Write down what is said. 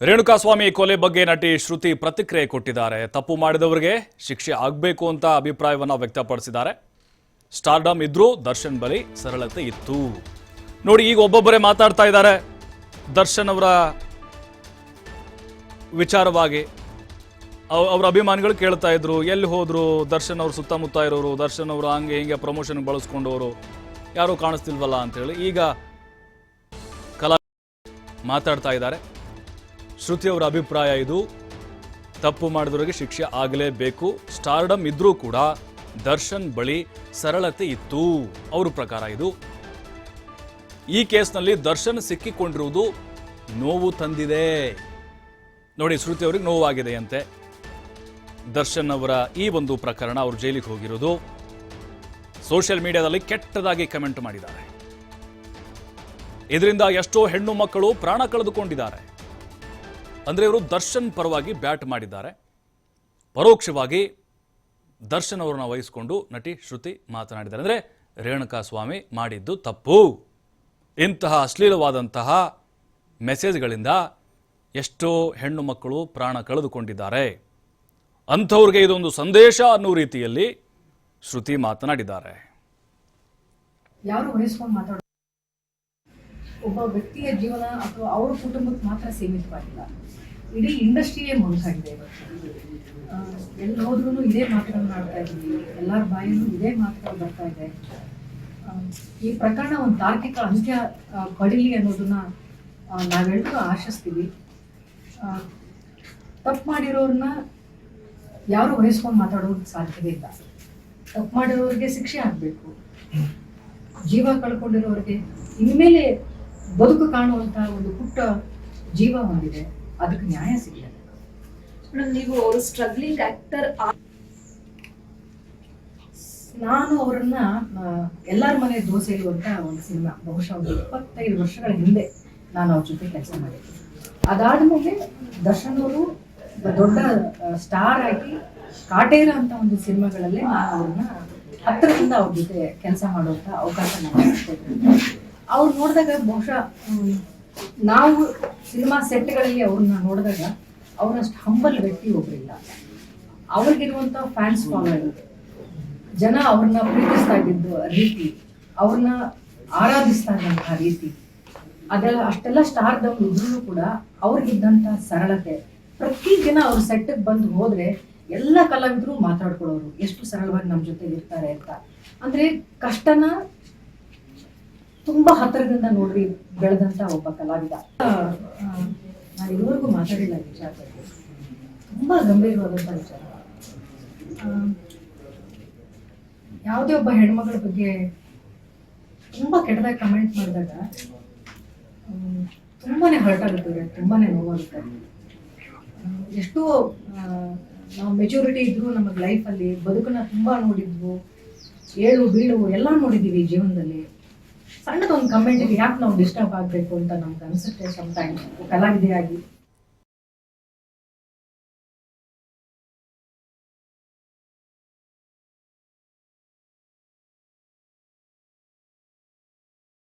ರೇಣುಕಾಸ್ವಾಮಿ ಕೊಲೆ ಬಗ್ಗೆ ನಟಿ ಶ್ರುತಿ ಪ್ರತಿಕ್ರಿಯೆ ಕೊಟ್ಟಿದ್ದಾರೆ. ತಪ್ಪು ಮಾಡಿದವರಿಗೆ ಶಿಕ್ಷೆ ಆಗಬೇಕು ಅಂತ ಅಭಿಪ್ರಾಯವನ್ನು ವ್ಯಕ್ತಪಡಿಸಿದ್ದಾರೆ. ಸ್ಟಾರ್ಡಮ್ ಇದ್ರೂ ದರ್ಶನ್ ಬಳಿ ಸರಳತೆ ಇತ್ತು. ನೋಡಿ, ಈಗ ಒಬ್ಬೊಬ್ಬರೇ ಮಾತಾಡ್ತಾ ಇದ್ದಾರೆ. ದರ್ಶನ್ ಅವರ ವಿಚಾರವಾಗಿ ಅವರ ಅಭಿಮಾನಿಗಳು ಕೇಳ್ತಾ ಇದ್ರು, ಎಲ್ಲಿ ಹೋದ್ರು, ದರ್ಶನ್ ಅವರು ಸುತ್ತಮುತ್ತ ಇರೋರು, ದರ್ಶನ್ ಅವರು ಹಂಗೆ ಹಿಂಗೆ ಪ್ರಮೋಷನ್ ಬಳಸ್ಕೊಂಡವರು, ಯಾರೂ ಕಾಣಿಸ್ತಿಲ್ವಲ್ಲ ಅಂತೇಳಿ ಈಗ ಕಲಾ ಮಾತಾಡ್ತಾ ಇದ್ದಾರೆ. ಶ್ರುತಿ ಅವರ ಅಭಿಪ್ರಾಯ ಇದು. ತಪ್ಪು ಮಾಡಿದವರಿಗೆ ಶಿಕ್ಷೆ ಆಗಲೇಬೇಕು. ಸ್ಟಾರ್ಡಮ್ ಇದ್ರೂ ಕೂಡ ದರ್ಶನ್ ಬಳಿ ಸರಳತೆ ಇತ್ತು. ಅವ್ರ ಪ್ರಕಾರ ಇದು. ಈ ಕೇಸ್ನಲ್ಲಿ ದರ್ಶನ್ ಸಿಕ್ಕಿಕೊಂಡಿರುವುದು ನೋವು ತಂದಿದೆ. ನೋಡಿ, ಶ್ರುತಿ ಅವರಿಗೆ ನೋವಾಗಿದೆ ಅಂತೆ. ದರ್ಶನ್ ಅವರ ಈ ಒಂದು ಪ್ರಕರಣ ಅವರು ಜೈಲಿಗೆ ಹೋಗಿರೋದು. ಸೋಷಿಯಲ್ ಮೀಡಿಯಾದಲ್ಲಿ ಕೆಟ್ಟದಾಗಿ ಕಮೆಂಟ್ ಮಾಡಿದ್ದಾರೆ. ಇದರಿಂದ ಎಷ್ಟೋ ಹೆಣ್ಣು ಮಕ್ಕಳು ಪ್ರಾಣ ಕಳೆದುಕೊಂಡಿದ್ದಾರೆ. ಅಂದ್ರೆ ಇವರು ದರ್ಶನ್ ಪರವಾಗಿ ಬ್ಯಾಟ್ ಮಾಡಿದ್ದಾರೆ. ಪರೋಕ್ಷವಾಗಿ ದರ್ಶನ್ ಅವರನ್ನ ವಹಿಸಿಕೊಂಡು ನಟಿ ಶ್ರುತಿ ಮಾತನಾಡಿದ್ದಾರೆ. ಅಂದರೆ ರೇಣುಕಾ ಸ್ವಾಮಿ ಮಾಡಿದ್ದು ತಪ್ಪು. ಇಂತಹ ಅಶ್ಲೀಲವಾದಂತಹ ಮೆಸೇಜ್ಗಳಿಂದ ಎಷ್ಟೋ ಹೆಣ್ಣು ಮಕ್ಕಳು ಪ್ರಾಣ ಕಳೆದುಕೊಂಡಿದ್ದಾರೆ. ಅಂಥವ್ರಿಗೆ ಇದೊಂದು ಸಂದೇಶ ಅನ್ನೋ ರೀತಿಯಲ್ಲಿ ಶ್ರುತಿ ಮಾತನಾಡಿದ್ದಾರೆ. ಯಾರು ಒಬ್ಬ ವ್ಯಕ್ತಿಯ ಜೀವನ ಅಥವಾ ಅವರ ಕುಟುಂಬಕ್ಕೆ ಮಾತ್ರ ಸೀಮಿತವಾಗಿಲ್ಲ. ಇಡೀ ಇಂಡಸ್ಟ್ರಿಯೇ ಮುಳುಗಾಗಿದೆ ಇವತ್ತು. ಎಲ್ಲಿ ಹೋದ್ರೂ ಇದೇ ಮಾತುಗಳನ್ನ ಮಾಡ್ತಾ ಇದ್ದೀವಿ. ಎಲ್ಲರ ಬಾಯಲ್ಲೂ ಇದೇ ಮಾತುಗಳು ಬರ್ತಾ ಇದೆ. ಈ ಪ್ರಕರಣ ಒಂದು ತಾರ್ಕಿಕ ಅಂತ್ಯ ಪಡೀಲಿ ಅನ್ನೋದನ್ನ ನಾವೆಲ್ಲರೂ ಆಶಿಸ್ತೀವಿ. ತಪ್ಪು ಮಾಡಿರೋರನ್ನ ಯಾರು ವಹಿಸ್ಕೊಂಡು ಮಾತಾಡೋದಕ್ಕೆ ಸಾಧ್ಯವೇ ಇಲ್ಲ. ತಪ್ಪು ಮಾಡಿರೋರಿಗೆ ಶಿಕ್ಷೆ ಆಗಬೇಕು. ಜೀವ ಕಳ್ಕೊಂಡಿರೋರಿಗೆ ಇನ್ಮೇಲೆ ಬದುಕು ಕಾಣುವಂತಹ ಒಂದು ಪುಟ್ಟ ಜೀವ ಹೊಂದಿದೆ ಅದಕ್ಕೆ ನ್ಯಾಯ ಸಿಗಲಿಲ್ಲ. ಮೇಡಮ್ ನೀವು ಅವರು ಸ್ಟ್ರಗ್ಲಿಂಗ್ ಆಕ್ಟರ್ ನಾನು ಅವರನ್ನ ಎಲ್ಲರ ಮನೆ ದೋಸೆ ಇರುವಂತ ಒಂದು ಸಿನಿಮಾ ಬಹುಶಃ ಒಂದು ಇಪ್ಪತ್ತೈದು ವರ್ಷಗಳ ಹಿಂದೆ ನಾನು ಅವ್ರ ಜೊತೆ ಕೆಲಸ ಮಾಡಿದ್ದೆ. ಅದಾದ್ಮೇಲೆ ದರ್ಶನ್ ಅವರು ದೊಡ್ಡ ಸ್ಟಾರ್ ಆಗಿ ಕಾಟೇರ ಅಂತ ಒಂದು ಸಿನಿಮಾಗಳಲ್ಲಿ ನಾನು ಅವ್ರನ್ನ ಹತ್ತಿರದಿಂದ ಅವ್ರ ಜೊತೆ ಕೆಲಸ ಮಾಡುವಂತ ಅವಕಾಶ ನಾನು. ಅವ್ರು ನೋಡಿದಾಗ ಬಹುಶಃ ನಾವು ಸಿನಿಮಾ ಸೆಟ್ಗಳಲ್ಲಿ ಅವ್ರನ್ನ ನೋಡಿದಾಗ ಅವರಷ್ಟು ಹಂಬಲ್ ವ್ಯಕ್ತಿ ಒಬ್ಬರಿಲ್ಲ ಅವ್ರಿಗಿರುವಂತ ಫ್ಯಾನ್ಸ್ ಫಾಲೋಯಿಂಗ್ ಜನ ಅವ್ರನ್ನ ಪ್ರೀತಿಸ್ತಾ ಇದ್ದಿದ್ದು ರೀತಿ ಅವ್ರನ್ನ ಆರಾಧಿಸ್ತಾ ಇದ್ದಂತಹ ರೀತಿ, ಅದೆಲ್ಲ ಅಷ್ಟೆಲ್ಲ ಸ್ಟಾರ್ದವ್ರು ಇದ್ರೂ ಕೂಡ ಅವ್ರಿಗಿದ್ದಂತ ಸರಳತೆ. ಪ್ರತಿ ದಿನ ಅವ್ರ ಸೆಟ್ಗೆ ಬಂದು ಹೋದ್ರೆ ಎಲ್ಲ ಕಲಾವಿದರು ಮಾತಾಡ್ಕೊಳ್ಳೋರು ಎಷ್ಟು ಸರಳವಾಗಿ ನಮ್ಮ ಜೊತೆ ಇರ್ತಾರೆ ಅಂತ. ಅಂದ್ರೆ ಕಷ್ಟನ ತುಂಬಾ ಹತ್ತಿರದಿಂದ ನೋಡಿ ಬೆಳೆದಂತ ಒಬ್ಬ ಕಲಾವಿದ. ನಾನು ಇದುವರೆಗೂ ಮಾತಾಡಿಲ್ಲ ವಿಚಾರದಲ್ಲಿ ತುಂಬಾ ಗಂಭೀರವಾದಂತ ವಿಚಾರ. ಯಾವುದೇ ಒಬ್ಬ ಹೆಣ್ಮಗಳ ಬಗ್ಗೆ ತುಂಬಾ ಕೆಟ್ಟದಾಗಿ ಕಮೆಂಟ್ ಮಾಡಿದಾಗ ತುಂಬಾನೇ ಹರ್ಟ್ ಆಗುತ್ತೆ, ತುಂಬಾನೇ ನೋವಾಗುತ್ತೆ. ಎಷ್ಟೋ ನಾವು ಮೆಚೂರಿಟಿ ಇದ್ರು ನಮಗೆ ಲೈಫಲ್ಲಿ ಬದುಕನ್ನ ತುಂಬಾ ನೋಡಿದ್ವು, ಏಳು ಬೀಳು ಎಲ್ಲ ನೋಡಿದೀವಿ ಜೀವನದಲ್ಲಿ. ಸಣ್ಣದೊಂದು ಕಮೆಂಟ್ ಯಾಕೆ ನಾವು ಡಿಸ್ಟರ್ಬ್ ಆಗಬೇಕು ಅಂತ ನಮ್ಗೆ ಅನಿಸುತ್ತೆ ಸಮಟೈಮ್ಸ್ ಕಲಾವಿದೆಯಾಗಿ.